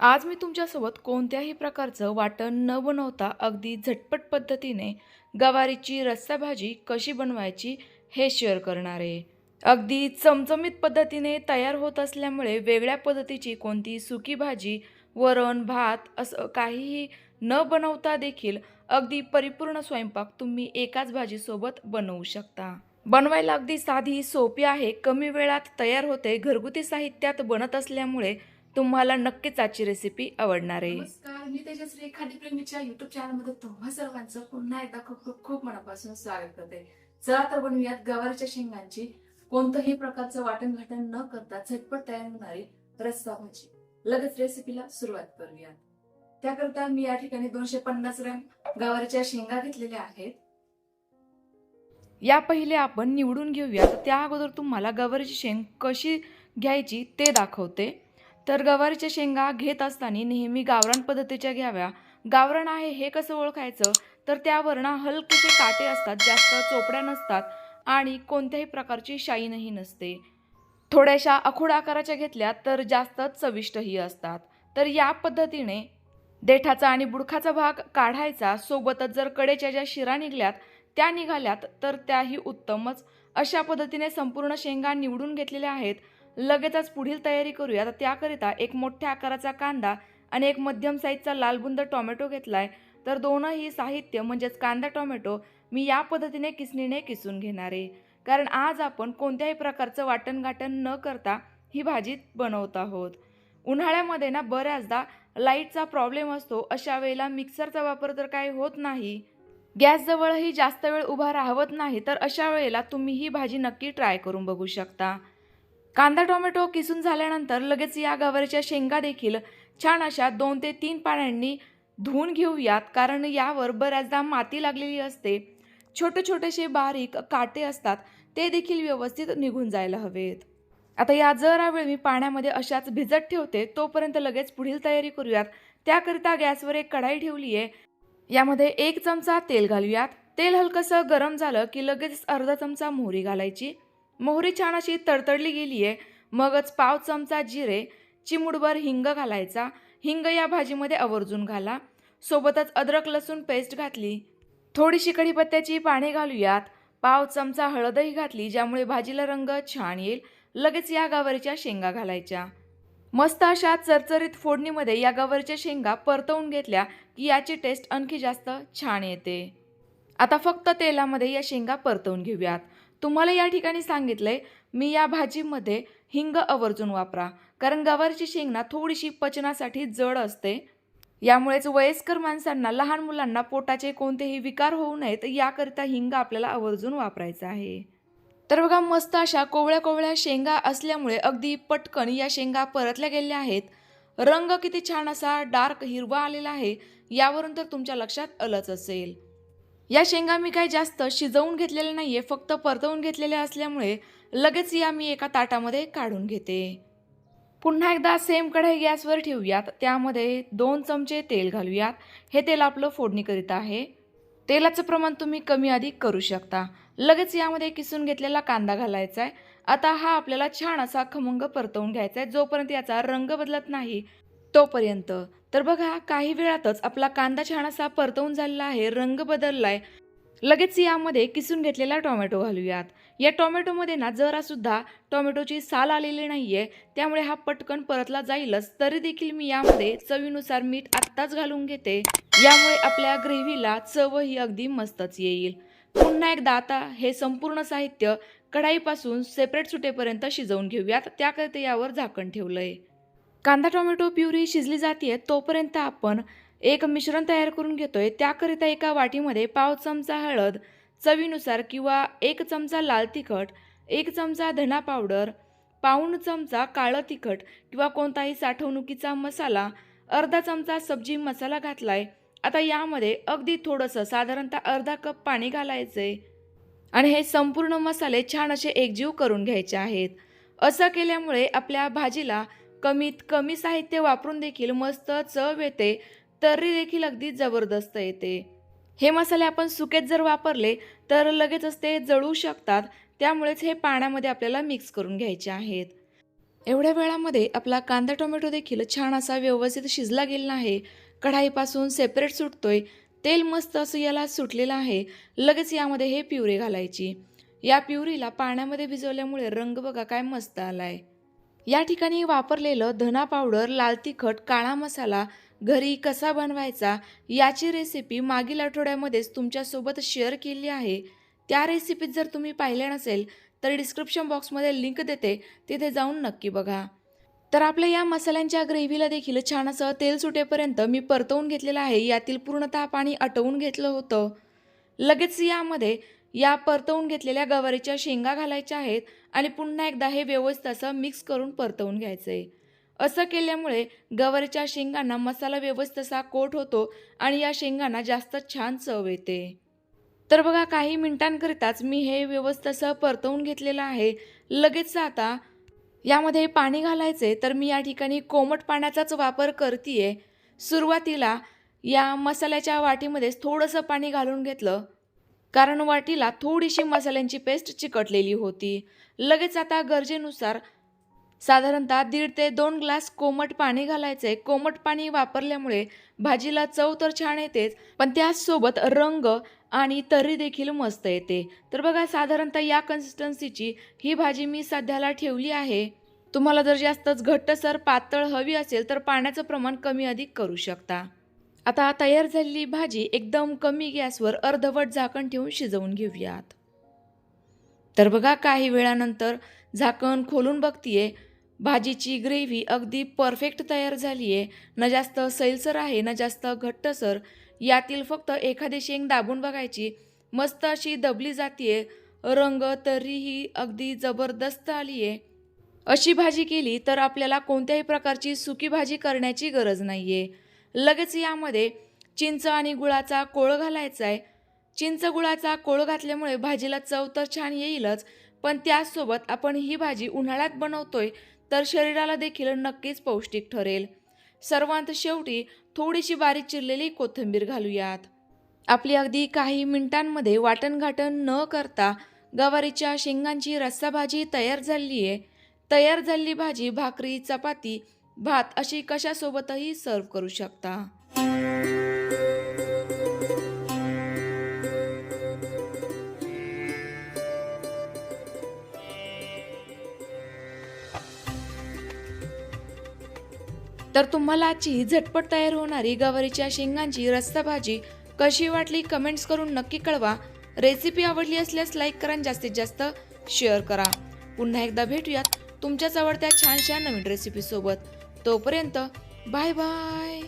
आज मी तुमच्यासोबत कोणत्याही प्रकारचं वाटण न बनवता अगदी झटपट पद्धतीने गवारीची रस्सा भाजी कशी बनवायची हे शेअर करणार आहे. अगदी चमचमीत पद्धतीने तयार होत असल्यामुळे वेगळ्या पद्धतीची कोणती सुकी भाजी वरण भात असं काहीही न बनवता देखील अगदी परिपूर्ण स्वयंपाक तुम्ही एकाच भाजीसोबत बनवू शकता. बनवायला अगदी साधी सोपी आहे कमी वेळात तयार होते घरगुती साहित्यात बनत असल्यामुळे तुम्हाला नक्कीच आजची रेसिपी आवडणार आहे. नमस्कार मी तेजश्री खाद्यप्रेमीच्या युट्यूब चॅनलमध्ये तुम्हा सर्वांचं पुन्हा एकदा खूप खूप खूप मनापासून स्वागत करते. चला तर बनवूयात गवारच्या शेंगांची. कोणतंही प्रकारचं वाटण घाटण न करता झटपट तयार होणारी रस्सा भाजी. लगेच रेसिपीला सुरुवात करूयात. त्याकरता मी या ठिकाणी दोनशे पन्नास ग्रॅम गवारच्या शेंगा घेतलेल्या आहेत. या पहिले आपण निवडून घेऊया. तर त्या अगोदर तुम्हाला गवारीची शेंग कशी घ्यायची ते दाखवते. तर गवारीच्या शेंगा घेत असताना नेहमी गावरान पद्धतीच्या घ्याव्या. गावरान आहे हे कसं ओळखायचं? तर त्यावर ना हलकेसे काटे असतात जास्त चोपड्या नसतात आणि कोणत्याही प्रकारची शाईनही नसते. थोड्याशा अखोड आकाराच्या घेतल्या तर जास्त चविष्टही असतात. तर या पद्धतीने देठाचा आणि बुडखाचा भाग काढायचा. सोबतच जर कडेच्या ज्या शिरा निघल्यात त्या निघाल्यात तर त्याही उत्तमच. अशा पद्धतीने संपूर्ण शेंगा निवडून घेतलेल्या आहेत. लगेचच पुढील तयारी करूया. तर त्याकरिता एक मोठ्या आकाराचा कांदा आणि एक मध्यम साईजचा लालबुंद टोमॅटो घेतलाय. तर दोनही साहित्य म्हणजेच कांदा टोमॅटो मी या पद्धतीने किसणीने किसून घेणार आहे. कारण आज आपण कोणत्याही प्रकारचं वाटणगाटण न करता ही भाजी बनवत आहोत. उन्हाळ्यामध्ये ना बऱ्याचदा लाईटचा प्रॉब्लेम असतो. अशा वेळेला मिक्सरचा वापर तर काही होत नाही. गॅसजवळही जास्त वेळ उभा राहवत नाही तर अशा वेळेला तुम्ही ही भाजी नक्की ट्राय करून बघू शकता. कांदा टोमॅटो किसून झाल्यानंतर लगेच या गवारीच्या शेंगा देखील छान अशा दोन ते तीन पाण्यांनी धुवून घेऊयात कारण यावर बऱ्याचदा माती लागलेली असते. छोटे छोटेसे बारीक काटे असतात ते देखील व्यवस्थित निघून जायला हवेत. आता या जरा वेळ मी पाण्यामध्ये अशाच भिजत ठेवते तोपर्यंत लगेच पुढील तयारी करूयात. त्याकरिता गॅसवर एक कढाई ठेवली आहे यामध्ये एक चमचा तेल घालूयात. तेल हलकंसं गरम झालं की लगेच अर्धा चमचा मोहरी घालायची. मोहरी छान अशी तडतडली गेली आहे मगच पाव चमचा जिरे चिमुडभर हिंग घालायचा. हिंग या भाजीमध्ये आवर्जून घाला. सोबतच अद्रक लसूण पेस्ट घातली. थोडीशी कढीपत्त्याची पाने घालूयात. पाव चमचा हळदही घातली ज्यामुळे भाजीला रंग छान येईल. लगेच या गावरीच्या शेंगा घालायच्या. मस्त अशा चरचरीत फोडणीमध्ये या गवरच्या शेंगा परतवून घेतल्या की याची टेस्ट आणखी जास्त छान येते. आता फक्त तेलामध्ये या शेंगा परतवून घेऊयात. तुम्हाला या ठिकाणी सांगितलंय मी या भाजीमध्ये हिंग आवर्जून वापरा कारण गवारची शेंगना थोडीशी पचनासाठी जड असते. यामुळेच वयस्कर माणसांना लहान मुलांना पोटाचे कोणतेही विकार होऊ नयेत याकरिता हिंग आपल्याला आवर्जून वापरायचा आहे. तर बघा मस्त अशा कोवळ्या कोवळ्या शेंगा असल्यामुळे अगदी पटकन या शेंगा परतल्या गेल्या आहेत. रंग किती छान असा डार्क हिरवा आलेला आहे यावरून तर तुमच्या लक्षात आलंच असेल. या शेंगा मी काही जास्त शिजवून घेतलेल्या नाही आहे फक्त परतवून घेतलेल्या असल्यामुळे लगेच या मी एका ताटामध्ये काढून घेते. पुन्हा एकदा सेम कढई गॅसवर ठेवूयात त्यामध्ये दोन चमचे तेल घालूयात. हे तेल आपलं फोडणीकरिता आहे. तेलाचं प्रमाण तुम्ही कमी अधिक करू शकता. लगेच यामध्ये किसून घेतलेला कांदा घालायचा आहे आता हा आपल्याला छान असा खमंग परतवून घ्यायचा आहे जोपर्यंत याचा रंग बदलत नाही तोपर्यंत. तर बघा काही वेळातच आपला कांदा छान असा परतवून झालेला आहे रंग बदललाय. लगेच यामध्ये किसून घेतलेला टोमॅटो घालूयात. या टोमॅटोमध्ये ना जरासुद्धा टोमॅटोची साल आलेली नाही आहे त्यामुळे हा पटकन परतला जाईलच. तरी देखील मी यामध्ये चवीनुसार मीठ आत्ताच घालून घेते. यामुळे आपल्या ग्रेव्हीला चवही अगदी मस्तच येईल. पुन्हा एकदा आता हे संपूर्ण साहित्य कढाईपासून सेपरेट सुटेपर्यंत शिजवून घेऊयात. त्याकरिता यावर झाकण ठेवलं आहे कांदा टोमॅटो प्युरी शिजली जाते तोपर्यंत आपण एक मिश्रण तयार करून घेतोय. त्याकरिता एका वाटीमध्ये पाव चमचा हळद चवीनुसार किंवा एक चमचा लाल तिखट एक चमचा धना पावडर पाऊण चमचा काळं तिखट किंवा कोणताही साठवणुकीचा मसाला अर्धा चमचा सब्जी मसाला घातलाय आता यामध्ये अगदी थोडंसं साधारणतः अर्धा कप पाणी घालायचंय आणि हे संपूर्ण मसाले छान असे एकजीव करून घ्यायचे आहेत. असं केल्यामुळे आपल्या भाजीला कमीत कमी साहित्य वापरून देखील मस्त चव येते तर्री देखील अगदी जबरदस्त येते. हे मसाले आपण सुकेत जर वापरले तर लगेचच ते जळू शकतात. त्यामुळेच हे पाण्यामध्ये आपल्याला मिक्स करून घ्यायचे आहेत. एवढ्या वेळामध्ये आपला कांदा टोमॅटो देखील छान असा व्यवस्थित शिजला गेला आहे. कढाईपासून सेपरेट सुटतोय. तेल मस्त असं याला सुटलेलं आहे. लगेच यामध्ये हे प्युरी घालायची. या प्युरीला पाण्यामध्ये भिजवल्यामुळे रंग बघा काय मस्त आलाय. या ठिकाणी वापरलेलं धना पावडर लाल तिखट काळा मसाला घरी कसा बनवायचा याची रेसिपी मागील आठवड्यामध्येच तुमच्यासोबत शेअर केली आहे. त्या रेसिपीत जर तुम्ही पाहिल्या नसेल तर डिस्क्रिप्शन बॉक्समध्ये लिंक देते. तिथे जाऊन नक्की बघा. तर आपल्या या मसाल्यांच्या ग्रेव्हीला देखील छान असं तेल सुटेपर्यंत मी परतवून घेतलेलं आहे. यातील पूर्णतः पाणी आटवून घेतलं होतं. लगेच यामध्ये या परतवून घेतलेल्या गवारीच्या शेंगा घालायच्या आहेत आणि पुन्हा एकदा हे व्यवस्थित असं मिक्स करून परतवून घ्यायचं आहे असं केल्यामुळे गवारीच्या शेंगांना मसाला व्यवस्थित असा कोट होतो आणि या शेंगांना जास्त छान चव येते. तर बघा काही मिनिटांकरिताच मी हे व्यवस्थित असं परतवून घेतलेलं आहे. लगेच आता यामध्ये पाणी घालायचे तर मी या ठिकाणी कोमट पाण्याचाच वापर करते सुरुवातीला या मसाल्याच्या वाटीमध्येच थोडंसं पाणी घालून घेतलं. कारण वाटीला थोडीशी मसाल्यांची पेस्ट चिकटलेली होती. लगेच आता गरजेनुसार साधारणतः दीड ते दोन ग्लास कोमट पाणी घालायचे. कोमट पाणी वापरल्यामुळे भाजीला चव तर छान येतेच पण त्याचसोबत रंग आणि तर्री देखील मस्त येते. तर बघा साधारणतः या कन्सिस्टन्सीची ही भाजी मी सध्याला ठेवली आहे. तुम्हाला जर जास्तच घट्टसर पातळ हवी असेल तर पाण्याचं प्रमाण कमी अधिक करू शकता. आता तयार झालेली भाजी एकदम कमी गॅसवर अर्धवट झाकण ठेवून शिजवून घेऊयात. तर बघा काही वेळानंतर झाकण खोलून बघतीये. भाजीची ग्रेव्ही अगदी परफेक्ट तयार झाली आहे न जास्त सैलसर आहे न जास्त घट्टसर. यातील फक्त एखादी शेंग दाबून बघायची. मस्त अशी दबली जातीये. रंग तरीही अगदी जबरदस्त आली आहे अशी भाजी केली तर आपल्याला कोणत्याही प्रकारची सुकी भाजी करण्याची गरज नाही आहे लगेच यामध्ये चिंच आणि गुळाचा कोळ घालायचा आहे चिंच गुळाचा कोळ घातल्यामुळे भाजीला चव तर छान येईलच पण त्याचसोबत आपण ही भाजी उन्हाळ्यात बनवतोय तर शरीराला देखील नक्कीच पौष्टिक ठरेल. सर्वांत शेवटी थोडीशी बारीक चिरलेली कोथिंबीर घालूयात. आपली अगदी काही मिनिटांमध्ये वाटणघाटण न करता गवारीच्या शेंगांची रस्सा भाजी तयार झाली आहे. तयार झालेली भाजी भाकरी चपाती भात अशी कशासोबतही सर्व करू शकता. तर तुम्हाला आजची झटपट तयार होणारी गवारीच्या शेंगांची रस्ता भाजी कशी वाटली कमेंट्स करून नक्की कळवा. रेसिपी आवडली असल्यास लाईक करा आणि जास्तीत जास्त शेअर करा. पुन्हा एकदा भेटूयात तुमच्याच आवडत्या छानशा नवीन रेसिपीसोबत तोपर्यंत बाय बाय